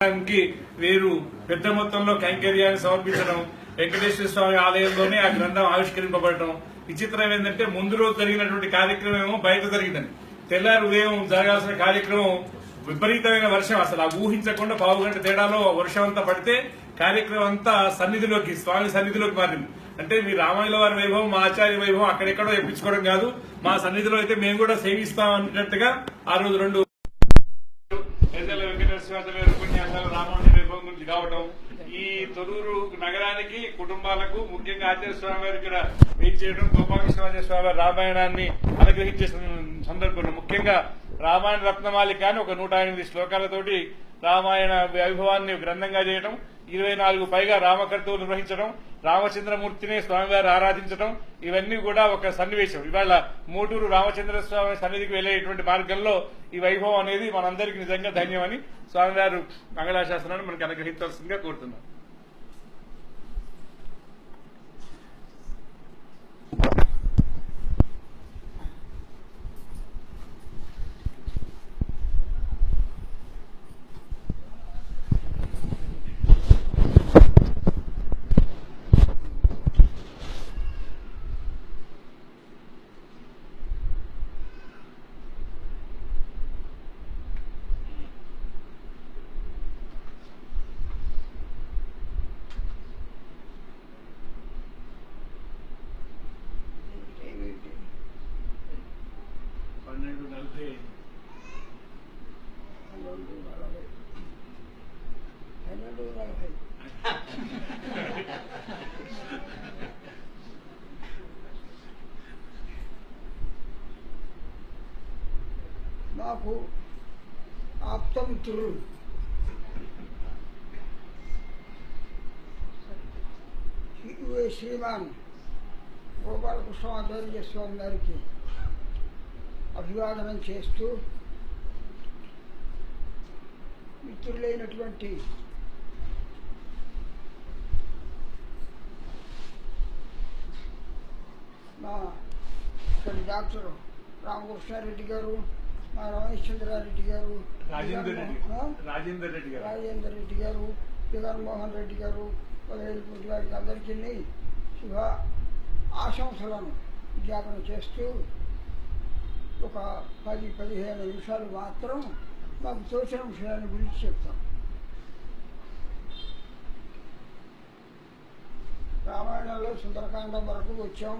కి వీరు పెద్ద మొత్తంలో కైంకర్యాన్ని సమర్పించడం వెంకటేశ్వర స్వామి ఆలయంలోనే ఆ గ్రంథం ఆవిష్కరింపబడటం. విచిత్రం ఏంటంటే ముందు రోజు జరిగినటువంటి కార్యక్రమం ఏమో బయట జరిగిందని. తెల్లారి ఉదయం జరగాల్సిన కార్యక్రమం విపరీతమైన వర్షం. అసలు ఆ ఊహించకుండా పావు గంట తేడాలో వర్షం అంతా పడితే కార్యక్రమం అంతా సన్నిధిలోకి స్వామి సన్నిధిలోకి మారింది. అంటే మీ రామాయణ వారి వైభవం మా ఆచార్య వైభవం అక్కడెక్కడో ఎప్పించుకోవడం కాదు. మా సన్నిధిలో అయితే మేము కూడా సేవిస్తాం అన్నట్టుగా ఆ రోజు రెండు ఎద్దల వెంకటేశ్వర స్వామి గారి ఉపన్యాసాలు రామానుజ వైభవం గురించి కావటం ఈ తొరూరు నగరానికి కుటుంబాలకు ముఖ్యంగా ఆచార్య స్వామి వారికి ఇక్కడ వెయిట్ చేయడం గోపాలకృష్ణ స్వామి వారి రామాయణాన్ని అనుగ్రహించే సందర్భంలో. ముఖ్యంగా రామాయణ రత్నమాలిక అని ఒక నూట ఎనిమిది శ్లోకాలతోటి రామాయణ వైభవాన్ని గ్రంథంగా చేయడం ఇరవై నాలుగు పైగా రామకర్తవులు నిర్వహించడం రామచంద్రమూర్తిని స్వామివారు ఆరాధించడం ఇవన్నీ కూడా ఒక సన్నివేశం. ఇవాళ మూటూరు రామచంద్ర స్వామి సన్నిధికి వెళ్ళేటువంటి మార్గంలో ఈ వైభవం అనేది మనందరికీ నిజంగా ధన్యమని స్వామివారు మంగళాశాసనాన్ని మనకు అనుగ్రహించాల్సిందిగా కోరుతున్నాం. పన్నెండు నలభై నాకు ఆప్తమిత్రులు శ్రీ- శ్రీమాన్ గోపాలకృష్ణాచార్య స్వామి గారికి అభివాదనం చేస్తూ మిత్రులైనటువంటి మా ఇక్కడి డాక్టర్ రామకృష్ణారెడ్డి గారు మా రమేష్ చంద్రారెడ్డి గారు రాజేందర్ రెడ్డి ఆ? రాజేందర్ రెడ్డి గారు. రాజేందర్ రెడ్డి గారు జగన్మోహన్ రెడ్డి గారు మొదలైనటువంటి వారికి అందరికీ శుభ ఆశంసలను విజ్ఞాపన చేస్తూ ఒక పది పదిహేను నిమిషాలు మాత్రం మాకు తోచిన విషయాన్ని గురించి చెప్తాం. రామాయణంలో సుందరకాండం వరకు వచ్చాం.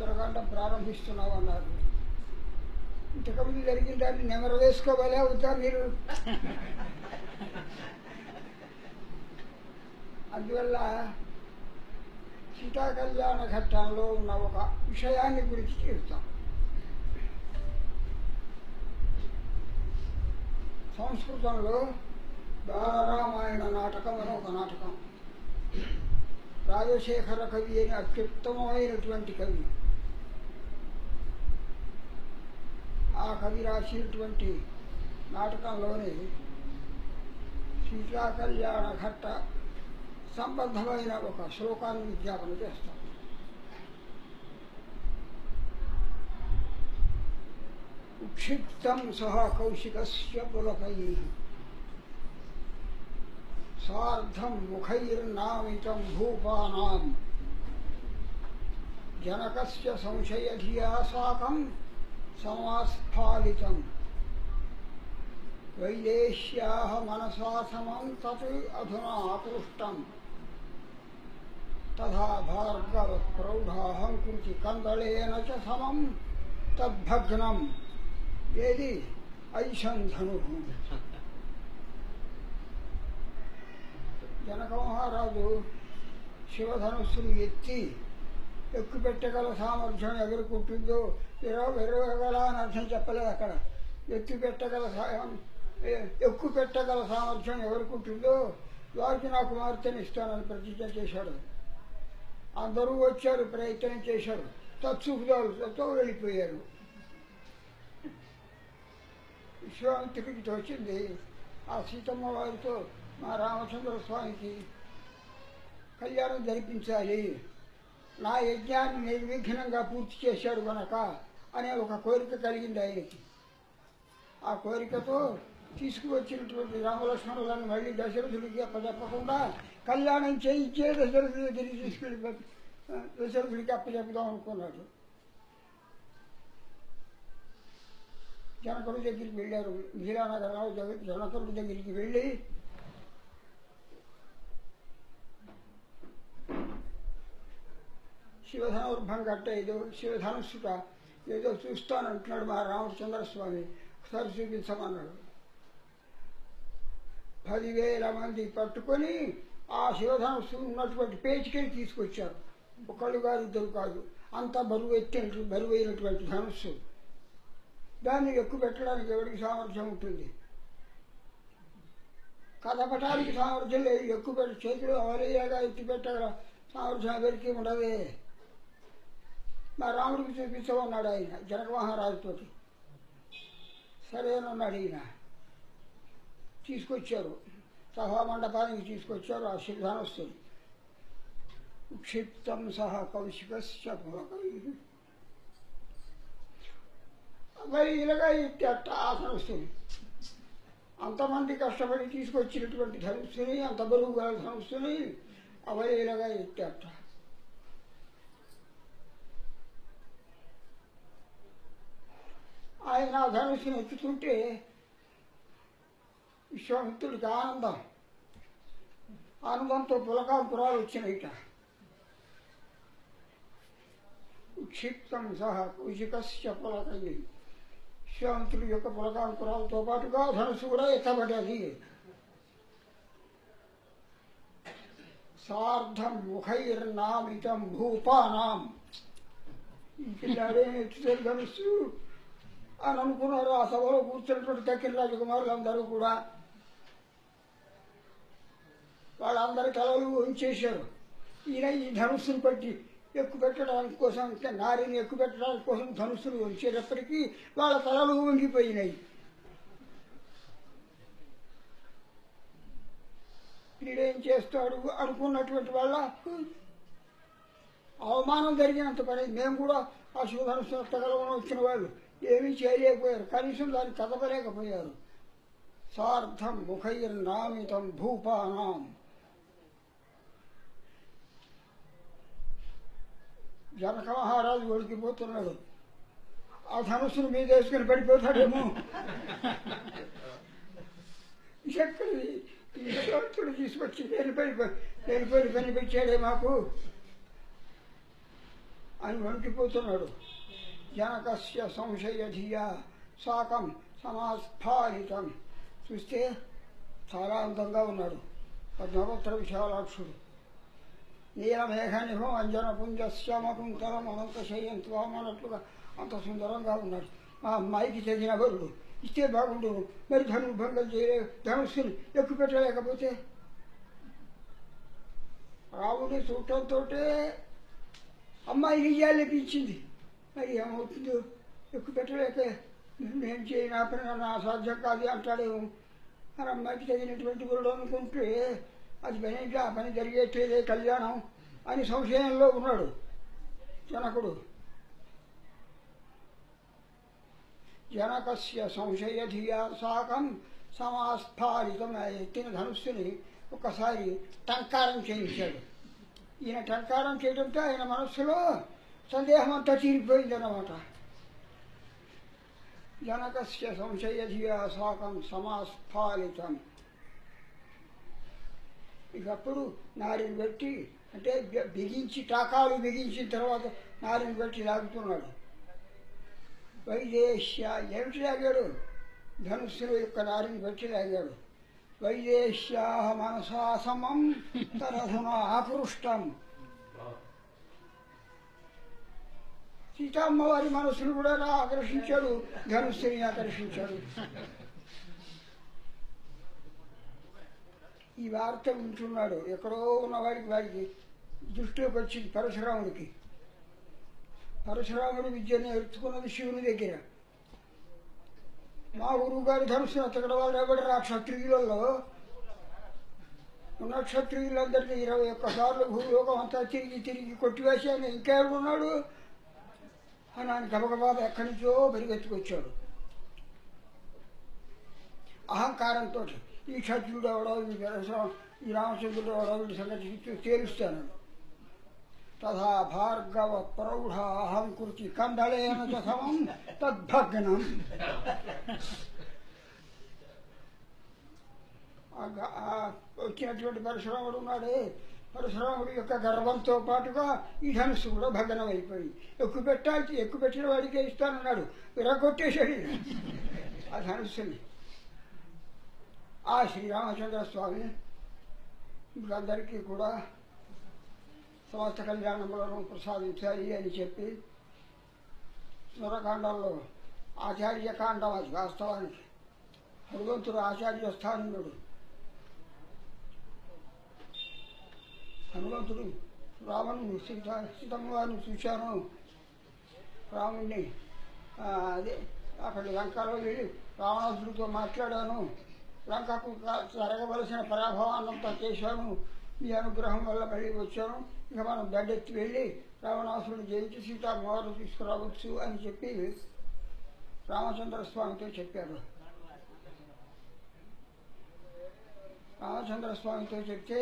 దొరకడం ప్రారంభిస్తున్నావు అన్నారు. ఇంతకుముందు జరిగిన దాన్ని నెమరు వేసుకోవాలే అవుతా మీరు. అందువల్ల సీతా కళ్యాణ ఘట్టంలో ఉన్న ఒక విషయాన్ని గురించి చెప్తాం. సంస్కృతంలో బాలరామాయణ నాటకం అని ఒక నాటకం. రాజశేఖర కవి అని అత్యుత్తమమైనటువంటి కవి. ఆ కవి రాసినటువంటి నాటకంలోని సీతా కళ్యాణ ఘట్ట సంబద్ధమైన ఒక శ్లోకాన్ని విజ్ఞాపన చేస్తాం. ఉక్షిప్తం సహ కౌశికస్య పులకై సార్ధం ముఖైర్నామితం భూపానాం జనకస్య సంశయధియా సాకం సమాస్ఫాలితం వైదేశ్యాः మనసా సమం తత్ అధునా అపృష్టం తథా భార్గవ ప్రౌఢాహంకృతి కందళేన చ సమం తద్భగ్నం ఏది జనక మహారాజు శివధనుస్సును ఎత్తి ఎక్కుపెట్టగల సామర్థ్యం ఎదుర్కొంటుందో ఎరవ ఎరవగల అని అర్థం చెప్పలేదు అక్కడ. ఎత్తి పెట్టగల ఎక్కు పెట్టగల సామర్థ్యం ఎవరుకుంటుందో వారికి నా కుమార్తెను ఇస్తానని ప్రతిజ్ఞ చేశాడు. అందరూ వచ్చారు ప్రయత్నం చేశారు. తత్సుకుదాలతో వెళ్ళిపోయారు. విశ్వామిత్రుడికి తోచింది ఆ సీతమ్మ వారితో మా రామచంద్ర స్వామికి కళ్యాణం జరిపించాలి. నా యజ్ఞాన్ని నిర్విఘ్నంగా పూర్తి చేశాడు గనక అనే ఒక కోరిక కలిగింది ఆయనకి. ఆ కోరికతో తీసుకువచ్చినటువంటి రామలక్ష్మణులను మళ్ళీ దశరథుడికి అప్పచెప్పకుండా కళ్యాణం చేయించే దశరథుడి దగ్గరికి తీసుకెళ్ళి దశరథుడికి అప్పచెప్పుదాం అనుకున్నాడు. జనకుడి దగ్గరికి వెళ్ళారు. మిథిలానగరంలో జగ జనకుడి దగ్గరికి వెళ్ళి శివధనుర్భం గట్ట ఏదో శివధనుసుట ఏదో చూస్తానంటున్నాడు మా రామచంద్రస్వామి ఒకసారి చూపించమన్నాడు. పదివేల మంది పట్టుకొని ఆ శివధనుసు ఉన్నటువంటి పేచికని తీసుకొచ్చారు. ఒకళ్ళు గారు ఇద్దరు కాదు. అంత బరువు ఎత్తిన బరువు అయినటువంటి ధనుస్సు దాన్ని ఎక్కువ పెట్టడానికి ఎవరికి సామర్థ్యం ఉంటుంది? కథపటానికి సామర్థ్యం లేదు. ఎక్కువ పెట్టి చేతులు అవలేయగా ఎత్తి పెట్టగల సామర్థ్యం ఎవరికి ఉండదే. మా రాముడికి చూపించమన్నాడు ఆయన. జనక మహారాజుతోటి సరేనన్నాడు ఈయన. తీసుకొచ్చారు. సభా మండపానికి తీసుకొచ్చారు. ఆ శివధానస్తుని క్షిప్తం సహా కౌశికస్య పులకైః. మరి ఇలాగా ఇట్ట ఆ ధనుస్సుని అంతమంది కష్టపడి తీసుకొచ్చినటువంటి ధనుస్సుని అంత బరువు గల ధనుస్సుని అవలీలగా ఎత్తేట ఆయన ఆ ధనుస్సుని ఎత్తుతుంటే విశ్వామిత్రుడికి ఆనందం ఆనందంతో పులకాంకురాలు వచ్చినాయిట క్షిప్తం సహా కౌశికస్య పులకయ్యి విశ్వామిత్రుడి యొక్క పులకాంకురాలతో పాటుగా ధనుసు కూడా ఎత్తబడ్డది సార్ధం ముఖైర్నామితం భూపానాం ఈ పిల్లాడే ఎత్తుతారు ధనుస్సు అని అనుకున్నారు. ఆ సభలో కూర్చున్నటువంటి దగ్గర రాజకుమారులు అందరూ కూడా. వాళ్ళందరి తలలు ఉంచేశారు ఈయన ఈ ధనుస్సును పట్టి ఎక్కువ పెట్టడానికి కోసం నారిని ఎక్కువ పెట్టడానికి కోసం ధనుస్సులు ఉంచేటప్పటికీ వాళ్ళ తలలు వంగిపోయినాయి. వీడేం చేస్తాడు అనుకున్నటువంటి వాళ్ళ అవమానం జరిగినంత పని. మేము కూడా ఆ శివధనుస్సు ఎత్తగలమని వచ్చిన వాళ్ళు. ఏమీ చేయలేకపోయారు. కనీసం దాన్ని కదపలేకపోయారు సార్థం ముఖైర్నామితం భూపానాం. జనక మహారాజు ఒడికిపోతున్నాడు. ఆ ధనుస్సును మీద వేసుకుని పడిపోతాడేమో. ఎక్కడిది ఈ విశ్వామిత్రుడు తీసుకొచ్చి వెళ్ళిపోయి వెళ్ళిపోయి పని మాకు. అని వణికిపోతున్నాడు. జనకస్య సంశయధియా సాకం సమాస్ఫాలితం చూస్తే చాలా అందంగా ఉన్నాడు. పద్మపుత్ర విశాలాక్షుడు. నీలమేఘనిహం అంజన పుంజ శ్యామకుంతలం అనంత శయ్యంత్వం అన్నట్లుగా అంత సుందరంగా ఉన్నాడు. మా అమ్మాయికి చెందిన వరుడు ఇస్తే బాగుండు. మరి ధనుర్భంగం చేయలే ధనుస్సుని ఎక్కువ పెట్టలేకపోతే? రాముడి చూడటంతో అమ్మాయికి ఇయ్యాలనిపించింది మరి ఏమవుతుందో? ఎక్కువ పెట్టలేక. నేను చేయను? ఆ పని నా సాధ్యం కాదు అంటాడేమో మరి అమ్మాయికి తగినటువంటి గురుడు అనుకుంటే అది పని ఆ పని జరిగేట్లేదే కళ్యాణం అని సంశయంలో ఉన్నాడు జనకుడు. జనకస్య సంశయధియా సాకం సమాస్ఫాలితం ఎత్తిన ధనుస్సుని ఒకసారి టంకారం చేయించాడు. ఈయన టంకారం చేయడంతో ఆయన మనస్సులో సందేహం అంతా తీరిపోయిందన్నమాట జనకస్య సంశయధియా సాకం సమాస్ఫాలితం. ఇకప్పుడు నారిని పెట్టి అంటే బి- బిగించి టాకాలు బిగించిన తర్వాత నారిని పెట్టి లాగుతున్నాడు. వైదేశ్య ఏమిటి లాగాడు? ధనుస్సుల యొక్క నారిని పెట్టి లాగాడు. వైదేశ్యా మనసాసమం తరధున ఆకృష్టం. సీతమ్మవారి మనసును కూడా ఎలా ఆకర్షించాడు ధనుస్సుని ఆకర్షించాడు. ఈ వార్త వింటున్నాడు. ఎక్కడో ఉన్నవాడికి వాడికి దృష్టిలోకి వచ్చింది పరశురాముడికి. పరశురాముడు విద్య నేర్చుకున్నది శివుని దగ్గర. మా గురువు గారి ధనుసు అతగడ వాళ్ళు ఎవడు ఆ క్షత్రియులలో ఉన్న క్షత్రియులందరికీ ఇరవై ఒక్కసార్లు భూలోకం అంతా తిరిగి తిరిగి కొట్టివేశాను. ఇంకా ఉన్నాడు ఆయన గబగబా ఎక్కడి నుంచో పరిగెత్తుకొచ్చాడు అహంకారంతో ఈ క్షత్రుడు ఎవడో ఈ ఈ రామచంద్రుడు ఎవడో వీడి సంగతి తేలుస్తాను. తథా భార్గవ ప్రౌఢ అహంకృతి కండలేన సమం తద్భగ్నం. వచ్చినటువంటి పరశురాముడు ఉన్నాడే. పరశురాముడి యొక్క గర్వంతో పాటుగా ఈ ధనుసు కూడా భగ్నం అయిపోయి ఎక్కువ పెట్టాల్సి ఎక్కువ పెట్టిన వాడికే ఇస్తానన్నాడు విరగొట్టేశాడు. ఆ ధనుస్సుని. ఆ శ్రీరామచంద్ర స్వామి ఇప్పుడు అందరికీ కూడా సమస్త కళ్యాణములను ప్రసాదించాలి అని చెప్పి సురకాండంలో ఆచార్యకాండం అది వాస్తవానికి భగవంతుడు ఆచార్య స్థానంలో హనుమంతుడు రావణుని సీత సీతమ్మవారిని చూశాను. రాముడిని అదే అక్కడ లంకలో వెళ్ళి రావణాసుడితో మాట్లాడాను. లంకకు జరగవలసిన పరాభవాన్నంతా చేశాను. మీ అనుగ్రహం వల్ల మళ్ళీ వచ్చాను. ఇక మనం దండెత్తి వెళ్ళి రావణాసురుడు జయించి సీతామ్మవారు తీసుకురావచ్చు అని చెప్పి రామచంద్ర స్వామితో చెప్పాడు రామచంద్ర స్వామితో చెప్తే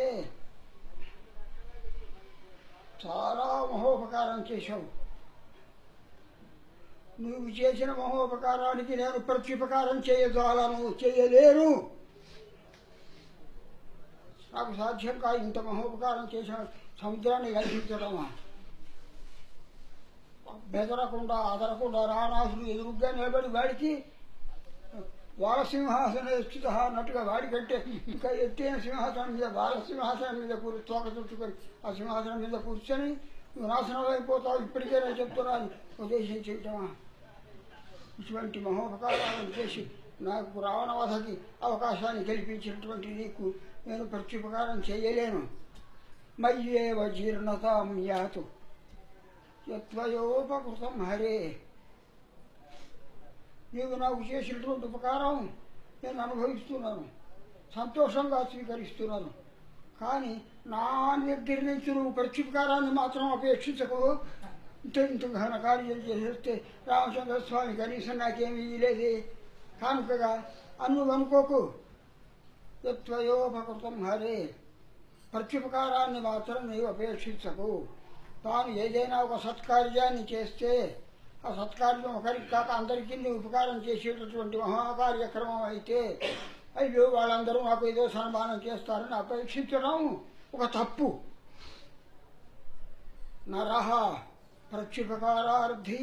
చాలా మహోపకారం చేశావు. నువ్వు చేసిన మహోపకారానికి నేను ప్రత్యుపకారం చేయజాలను చేయలేను. నాకు సాధ్యం కాదు ఇంత మహోపకారం చేసిన సముద్రాన్ని కల్పించడమా? బెదరకుండా అదరకుండా రానాసులు ఎదురుగ్గా నిలబడి వాడికి బాలసింహాసన స్థిత అన్నట్టుగా వాడికంటే ఇంకా ఎత్తైన సింహాసనం మీద బాలసింహాసనం మీద కూర్చు తోక చుట్టుకొని ఆ సింహాసనం మీద కూర్చొని నువ్వు అయిపోతావు ఇప్పటికే నేను చెప్తున్నాను. ఉద్దేశం చేయటమా? ఇటువంటి మహోపకారాలను చేసి నాకు రావణవధకి అవకాశాన్ని కల్పించినటువంటి నీకు నేను ప్రత్యుపకారం చేయలేను. మయ్యేవ జీర్ణతాం యాతు. యత్వయోపకృతం హరే. నీవు నాకు చేసినటువంటి ఉపకారం నేను అనుభవిస్తున్నాను. సంతోషంగా స్వీకరిస్తున్నాను. కానీ నా దగ్గర నుంచి నువ్వు ప్రత్యుపకారాన్ని మాత్రం అపేక్షించకు ఇంత ఇంత ఘన కార్యం చేసేస్తే రామచంద్ర స్వామి కనీసం నాకేమీ లేదే కానుకగా అన్ను అనుకోకు యత్వయోపకృతం హరే. ప్రత్యుపకారాన్ని మాత్రం నీవు అపేక్షించకు తాను ఏదైనా ఒక సత్కార్యాన్ని చేస్తే ఆ సత్కార్యం ఒకరికి కాక అందరికీ ఉపకారం చేసేటటువంటి మహాకార్యక్రమం అయితే అయ్యో వాళ్ళందరూ నాకు ఏదో సన్మానం చేస్తారని అపేక్షించడం ఒక తప్పు. నరహ ప్రత్యుపకారార్థి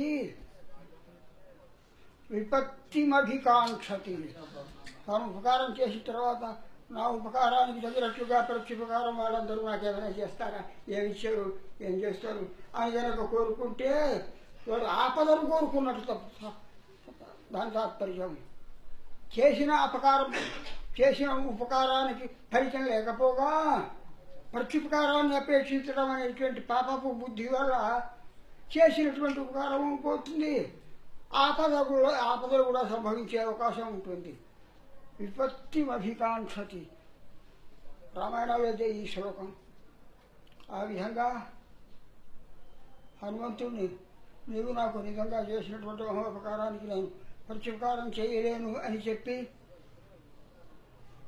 విపత్తిమభికాంక్షతి తాను ఉపకారం చేసిన తర్వాత నా ఉపకారానికి తగినట్లుగా ప్రత్యుపకారం వాళ్ళందరూ నాకేమైనా చేస్తారా? ఏమి ఇచ్చారు? ఏం చేస్తారు? అని కనుక కోరుకుంటే వారు ఆపదను కోరుకున్నట్టు తప్ప. దాని తాత్పర్యం చేసిన అపకారం చేసిన ఉపకారానికి ఫలితం లేకపోగా ప్రత్యుపకారాన్ని అపేక్షించడం అనేటువంటి పాపపు బుద్ధి వల్ల చేసినటువంటి ఉపకారం పోతుంది. ఆపద కూడా ఆపదలు కూడా సంభవించే అవకాశం ఉంటుంది. విపత్తి అభికాంక్షతి రామాయణంలో అయితే ఈ శ్లోకం. ఆ విధంగా హనుమంతుడిని నీవు నాకు నిజంగా చేసినటువంటి మహోపకారానికి నేను ప్రత్యుపకారం చేయలేను అని చెప్పి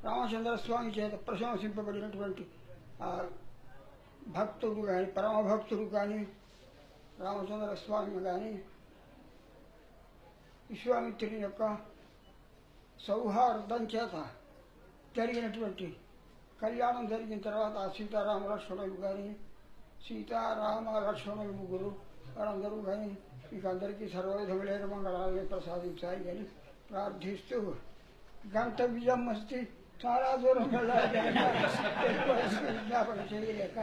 రామచంద్ర స్వామి చేత ప్రశంసింపబడినటువంటి భక్తుడు కానీ పరమభక్తుడు కానీ రామచంద్రస్వామి కానీ విశ్వామిత్రుని యొక్క సౌహార్దం చేత జరిగినటువంటి కళ్యాణం జరిగిన తర్వాత సీతారామ లక్ష్మణులు కానీ సీతారామ లక్ష్మణులు ముగ్గురు వాళ్ళందరూ కానీ మీకు అందరికీ సర్వవిధములైన మంగళాలని ప్రసాదించాలి అని ప్రార్థిస్తూ గంతవ్యం అస్తి చాలా దూరం వెళ్ళాలి కనుక ఎక్కువ విజ్ఞాపన చేయలేక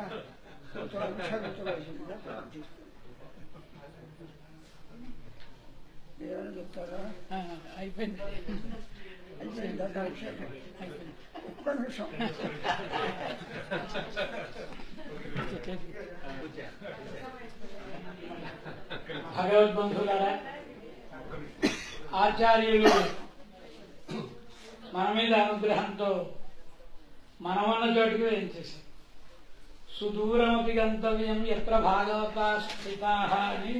కొంచెం క్షమించవలసిందిగా ప్రార్థిస్తూ ఏమైనా చెప్తారా ఆ, అయిపోయింది అయిపోయిందా డాక్టర్? అయిపోయింది ఒక్క నిమిషం భగవద్బంధులారా ఆచార్యులు మన మీద అనుగ్రహంతో మనమన్న చోటుకి వేయించేశారు చేశారు? సుదూరమపి గంతవ్యం ఎత్ర భాగవత స్థితా అని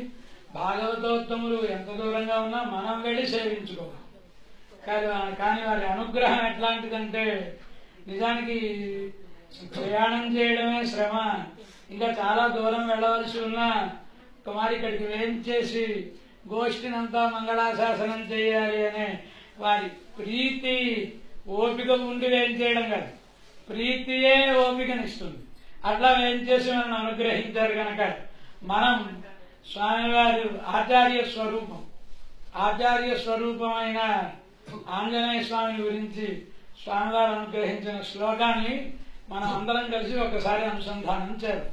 భాగవతోత్తములు ఎంత దూరంగా ఉన్నా మనం వెళ్ళి సేవించుకోవాలి. కానీ కానీ వారి అనుగ్రహం ఎట్లాంటిదంటే నిజానికి ప్రయాణం చేయడమే శ్రమ. ఇంకా చాలా దూరం వెళ్ళవలసి ఉన్నా కుమారి ఇక్కడికి వేయించేసి గోష్ఠినంతా మంగళాశాసనం చేయాలి అనే వారి ప్రీతి ఓపిక ఉండి వేయించేయడం కాదు. ప్రీతియే ఓపికనిస్తుంది అట్లా వేయించేసి మనం అనుగ్రహించారు కనుక మనం స్వామివారి ఆచార్య స్వరూపం ఆచార్య స్వరూపమైన ఆంజనేయ స్వామిని గురించి స్వామివారు అనుగ్రహించిన శ్లోకాన్ని మనం అందరం కలిసి ఒకసారి అనుసంధానం చేద్దాం.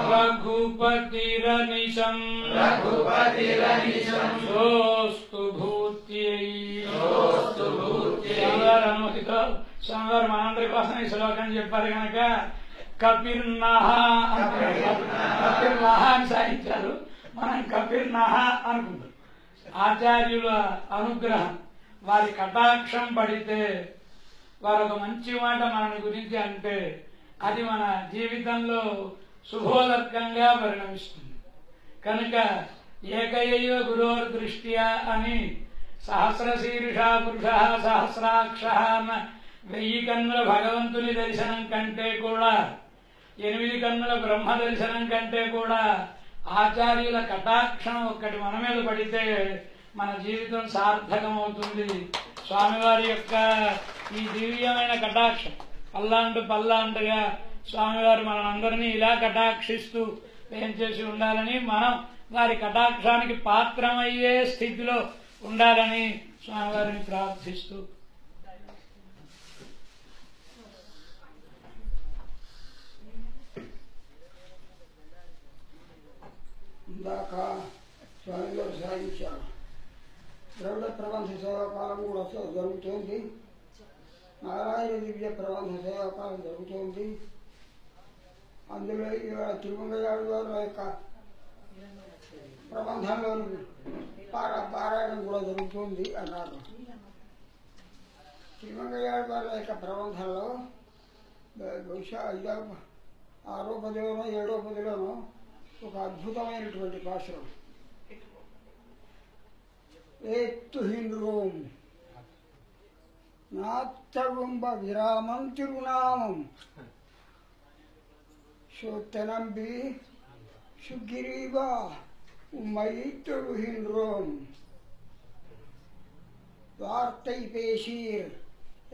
కృతజ్ఞో రఘుపతిరనిశం సోస్తు భూత్యై స్వామివారి అనుమతితో స్వామివారు మనందరి కోసం ఈ శ్లోకం చెప్పారు కనుక కపిర్నహ కపిర్నహ అని సాధించారు. మనం కపిర్నహ అనుకుంటాం. ఆచార్యుల అనుగ్రహం. వారి కటాక్షం పడితే వారు ఒక మంచి మాట మన గురించి అంటే అది మన జీవితంలో శుభోదర్కంగా పరిణమిస్తుంది కనుక ఏకయైవ గురోర్ దృష్ట్యా అని సహస్రశీర్ష పురుష సహస్రాక్ష అన్న వెయ్యి కన్నుల భగవంతుని దర్శనం కంటే కూడా ఎనిమిది కన్నుల బ్రహ్మ దర్శనం కంటే కూడా ఆచార్యుల కటాక్షం ఒక్కటి మన మీద పడితే మన జీవితం సార్థకమవుతుంది. స్వామివారి యొక్క ఈ దివ్యమైన కటాక్షం పల్లాంటు పల్లాంటుగా స్వామివారు మనందరినీ ఇలా కటాక్షిస్తూ ఏం చేసి ఉండాలని మనం వారి కటాక్షానికి పాత్రమయ్యే స్థితిలో ఉండాలని స్వామివారిని ప్రార్థిస్తూ. ఇందాక స్వామి గారు సాగించారు. ద్రవిడ ప్రబంధ సేవాకాలం కూడా జరుగుతోంది నారాయణ దివ్య ప్రబంధ సేవాకాలం జరుగుతోంది అందులో ఇవాళ తిరుమంగయాడు గారు యొక్క ప్రబంధంలో పారాయణం కూడా జరుగుతుంది అన్నారు. తిరుమంగయాడు గారి యొక్క ప్రబంధంలో బహుశా ఐదో ఆరో పదిలోనో ఏడో పదిలోనో ఒక అద్భుతమైనటువంటి పాశ్రం ఏత్తుహింద్రోం నాత్తగుంబ విరామం తిరునామం. சோத்தனம்பி சுக்கிரீவா உம்மை தொழுகின்றோம் வார்த்தை பேசீர்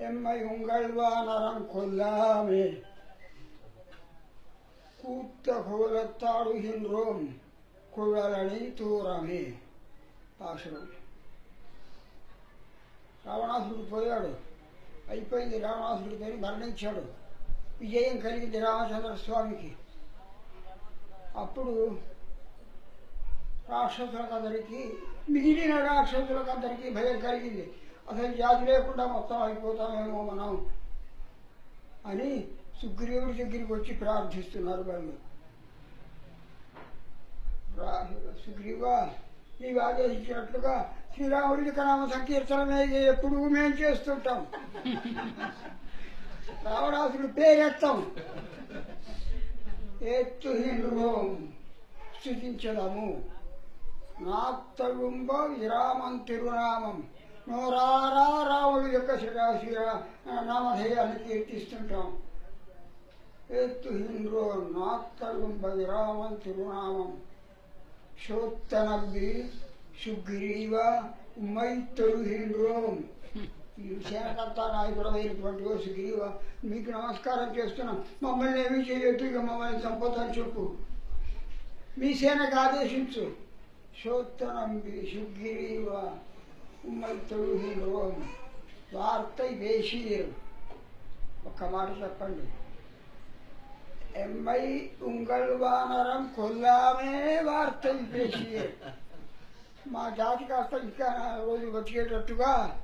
எம்மை உங்கள் வானரம் கொல்லாமே கூத்த கோலத்தாடுகின்றோம் குழலணி தூரமே పాశనం రావణాసురుడు పోయాడు అయిపోయింది రావణాసురుడి పేరు మరణించాడు విజయం కలిగింది రామచంద్ర స్వామికి. అప్పుడు రాక్షసులకందరికీ మిగిలిన రాక్షసులకందరికీ భయం కలిగింది. అసలు జాతి లేకుండా మొత్తం అయిపోతామేమో మనం అని సుగ్రీవుడి దగ్గరికి వచ్చి ప్రార్థిస్తున్నారు వాళ్ళు. సుగ్రీవా నీవు ఆదేశించినట్లుగా శ్రీరాముడి నామ సంకీర్తనమే ఎప్పుడు మేము చేస్తుంటాం. రావణాసుడు పేరెత్తాం ఎత్తుహిండ్రోం స్థుతించదము. నాత్తగుంబ విరామం తిరునామం. నోరారా రాముడు యొక్క శ్రీరా నామధేయాన్ని కీర్తిస్తుంటాం. ఎత్తుహిండ్రో నాత్తగుంబ విరామం తిరునామం. శోత్తనబ్బి సుగ్రీవ ఉమ్మైత్తడు హిందూం ఈ సేనకర్త నాయకుడమైనటువంటి ఓ మీకు నమస్కారం చేస్తున్నాం. మమ్మల్ని ఏమి చేయొద్దు ఇక మమ్మల్ని చంపొద్దని చెప్పు. మీ సేనకు ఆదేశించు. సోత్తనంబి సుగ్రీవ ఉమ్మడి హిందూం వార్తై వేషీర్ ఒక్క మాట చెప్పండి. ఎమ్మై ఉంగల్ వానరం కొల్లామే వార్త వేషీర్ మా జాతి కాస్త ఇంకా రోజు బతికేటట్టుగా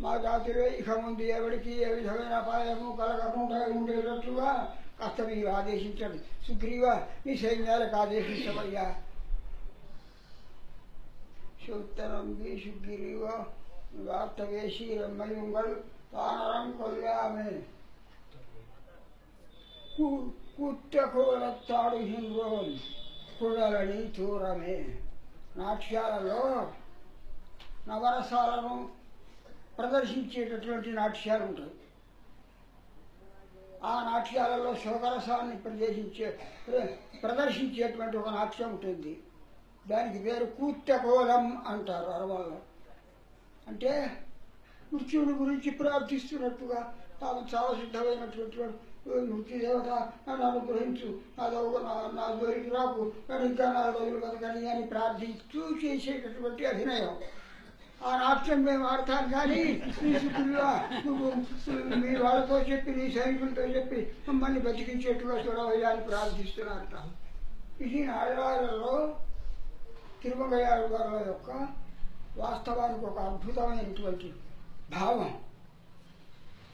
మా జాతిలో ఇక ముందు ఎవరికి ఏ విధమైన అపాయము కలగకుండా ఉండేటట్టుగా కాస్త మీరు ఆదేశించండి సుగ్రీవ మీ సైన్యాలకు ఆదేశించమయ్యా సూత్తరంబి సుగ్రీవ వార్త వేసి రమ్మై ఉంగల్ వానరం కొల్లామే కుట్టకోలత్తాడు హిందోం కుడలని తూరమే నాట్యాలలో నవరసాలను ప్రదర్శించేటటువంటి నాట్యాలు ఉంటాయి. ఆ నాట్యాలలో శోకరసాన్ని ప్రదర్శించే ప్రదర్శించేటువంటి ఒక నాట్యం ఉంటుంది. దానికి పేరు కూత్తకోలం అంటారు అరవాళ్ళు. అంటే మృత్యువుని గురించి ప్రార్థిస్తున్నట్టుగా తాను చాలా సిద్ధమైనటువంటి వాడు దేవత మృత్యుదేవత నన్ను అనుగ్రహించు. నాదో నా జోలికి రాకు. నన్ను ఇంకా నా రోజులు బతకని అని ప్రార్థిస్తూ చేసేటటువంటి అభినయం ఆ నాట్యం మేము ఆడతాం కానీ నీ సుఖుల్లా నువ్వు మీ వాళ్ళతో చెప్పి నీ సైనికులతో చెప్పి మమ్మల్ని బతికించేట్టుగా చూడవయ్యా అని ప్రార్థిస్తున్నారట ఇది ఆడవాళ్ళలో తిరుమలయ్యారు గారుల యొక్క వాస్తవానికి ఒక అద్భుతమైనటువంటి భావం.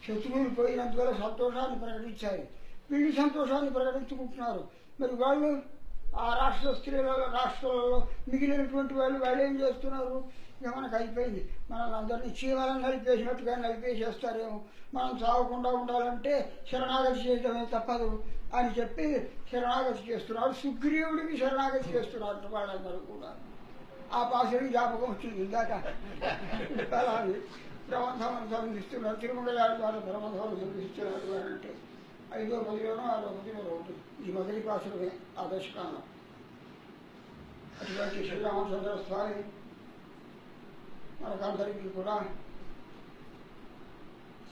శత్రువులు పోయినందువల్ల సంతోషాన్ని ప్రకటించారు వీళ్ళు సంతోషాన్ని ప్రకటించుకుంటున్నారు. మరి వాళ్ళు ఆ రాష్ట్ర స్త్రీలలో రాష్ట్రాలలో మిగిలినటువంటి వాళ్ళు వాళ్ళు ఏం చేస్తున్నారు? ఇక మనకు అయిపోయింది. మనల్ని అందరినీ చీమలను నలిపేసినట్టుగా నలిపేసేస్తారేమో. మనం చావకుండా ఉండాలంటే శరణాగతి చేయడమే తప్పదు అని చెప్పి శరణాగతి చేస్తున్నారు. సుగ్రీవుడికి శరణాగతి చేస్తున్నారు వాళ్ళందరూ కూడా. ఆ పాసుడి జ్ఞాపకం వచ్చింది. ఇందాక అలాగే ప్రబంధం సంధిస్తున్నారు. తిరుమల వారు ప్రబంధం సంధిస్తున్నారు అని అంటే ఐదో పదిలోనో ఆరో పదిలో ఉంటుంది ఈ మొదటి పాసులమే ఆదర్శకాలం అటువంటి శ్రీరామచంద్ర స్వామి మనకందరికీ కూడా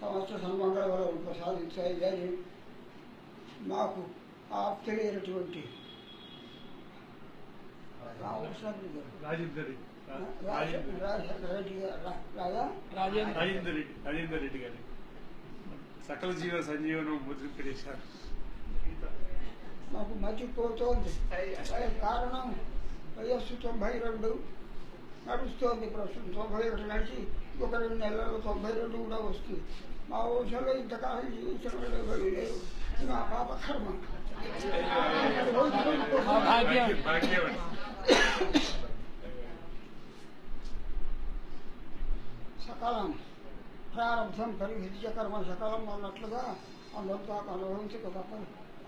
సమస్త సన్మంగళ వరం ప్రసాదించాయి. కానీ మాకు గారు. రాజేందర్ రెడ్డి. రాజశేఖర రెడ్డి గారు రా- రాజా? రాజేంద్ర. రాజేందర్ రెడ్డి రాజేందర్ రెడ్డి గారి. సకల జీవ సంజీవనం ముద్రింపజేశారు మాకు మర్చిపోతోంది. కారణం వయస్సు తొంభై రెండు. నడుస్తోంది ప్రస్తుతం తొంభై రెండు నడిచి ఒక రెండు నెలల్లో తొంభై రెండు కూడా వస్తుంది. మా వంశంలో ఇంతకాలం జీవించడం లేదు మా పాప కర్మ. సకాలం. ప్రారంభం పరిహిత కర్మ సకలం అన్నట్లుగా అందంతా అనుభవించక తప్పదు.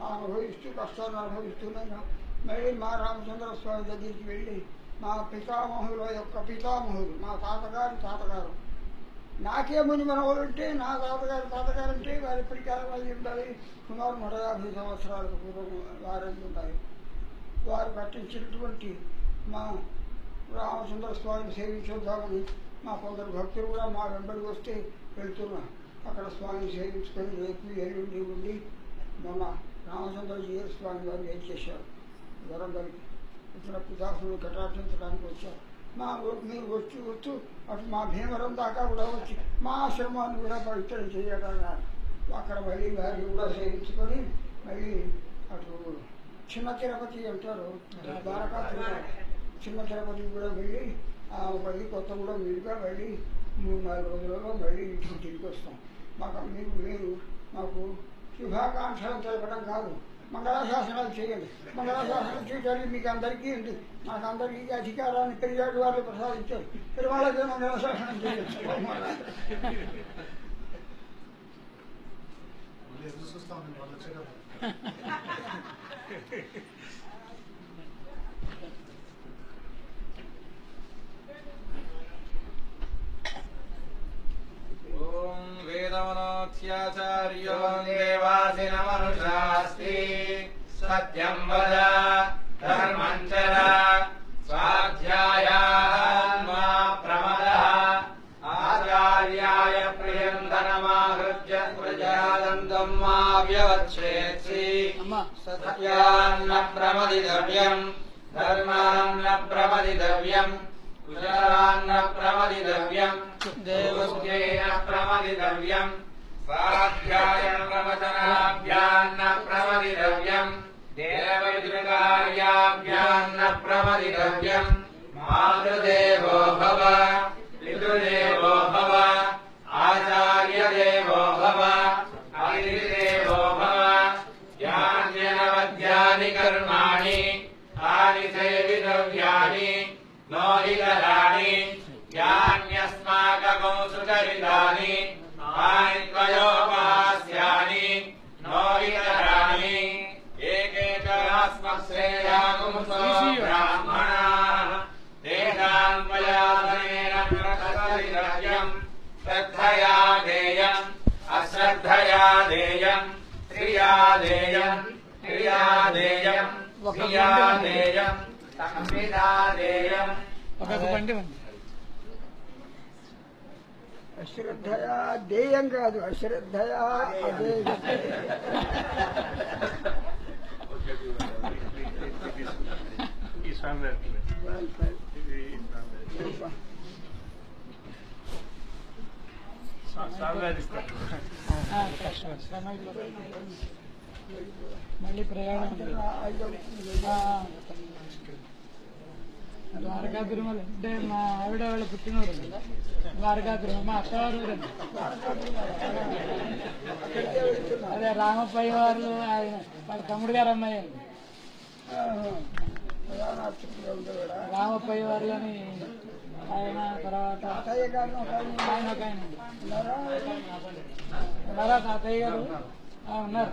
అనుభవిస్తూ కష్టాన్ని అనుభవిస్తున్నాను మళ్ళీ మా రామచంద్ర స్వామి దగ్గరికి వెళ్ళి మా పితామహుల యొక్క పితామహులు మా తాతగారి తాతగారు. నాకే ముని మనవలు ఉంటే నా తాతగారి తాతగారు అంటే వారి ప్రకారం అది ఉండాలి సుమారు నూట యాభై సంవత్సరాలకు పూర్వం వారంగా ఉండాలి వారు పట్టించినటువంటి మా రామచంద్ర స్వామిని సేవించుద్దామని మా కొందరు భక్తులు కూడా మా వెంబడి వస్తే వెళ్తున్నా. అక్కడ స్వామిని సేవించుకొని రేపు ఎల్లుండి ఉండి మొన్న రామచంద్రజీ స్వామి వారు ఏం చేశారు? వరంగల్కి ఇతర పితాసులు కటాక్షించడానికి వచ్చారు. మా మీరు వచ్చి వచ్చు అటు మా భీమవరం దాకా కూడా వచ్చి మా ఆశ్రమాన్ని కూడా పవిత్రం చేయడానికి అక్కడ మళ్ళీ వారిని కూడా సేవించుకొని మళ్ళీ అటు చిన్న తిరుపతి అంటారు. ద్వారకా చిన్న తిరుపతి కూడా వెళ్ళి ఆ మళ్ళీ కొత్తగూడెం మీదుగా మళ్ళీ మూడు నాలుగు రోజులలో మళ్ళీ ఇంటికి తిరిగి వస్తాం మాకు మీరు మీరు మాకు శుభాకాంక్షలు తెలపడం కాదు. మంగళాశాసనాలు చేయండి. మంగళాశాసనం చేయడానికి మీకు అందరికీ ఉంది. మాకు అందరికీ అధికారాన్ని పెరిగాడు వాళ్ళు ప్రసాదించారు. పెరువాళ్ళకే మంగళాశాసనం చేయండి. చూస్తాం ॐ वेदमनोऽध्याचार्यो देवासिनमनुशास्ति। सत्यम् वद धर्मम् चर स्वाध्यायान्मा प्रमदः। आचार्याय प्रियम् धनमाहृत्य प्रजानन्दम् मा व्यवच्छेत्सि सत्यान्न प्रमदितव्यम् धर्मान्न प्रमदितव्यम् कुशलान्न प्रमदितव्यम्। प्रमदितव्यम् स्वाध्यायण प्रवचनाभ्यान्न प्रमदितव्यम् देवैदृगार्याभ्यान्न प्रमदितव्यम् मातृदेवो भव। चरितानि तानि त्वयोपास्यानि नो इतराणि। एके च ब्राह्मणाः। तेषान्वयासनेन कृतसरिद्रव्यम् श्रद्धया देयम् अश्रद्धया देयम् क्रिया देयम् क्रिया देयम् क्रिया देयम् संविधा देयम् అశ్రద్ధయా దేయం కాదు అశ్రద్ధయా అదేయం ఈ స్వామి గారికి. ఇది స్వా- స్వామి గారు ఇస్తారు ఆ, కష్టం. శ్రమకి మళ్ళీ ప్రయాణం ఉంది. ఆ, ద్వారకా తిరుమల అంటే మా ఆవిడ వాళ్ళ పుట్టినోరు ద్వారకా తిరుమల మా అత్తవారు అదే రామప్పయ్య వారు ఆయన వాళ్ళ తమ్ముడు గారు అమ్మాయి అండి రామప్పయ్య వారు అని ఆయన తర్వాత ఆయన ఒక ఆయన. ఉన్నారా? తాతయ్య గారు ఉన్నారు.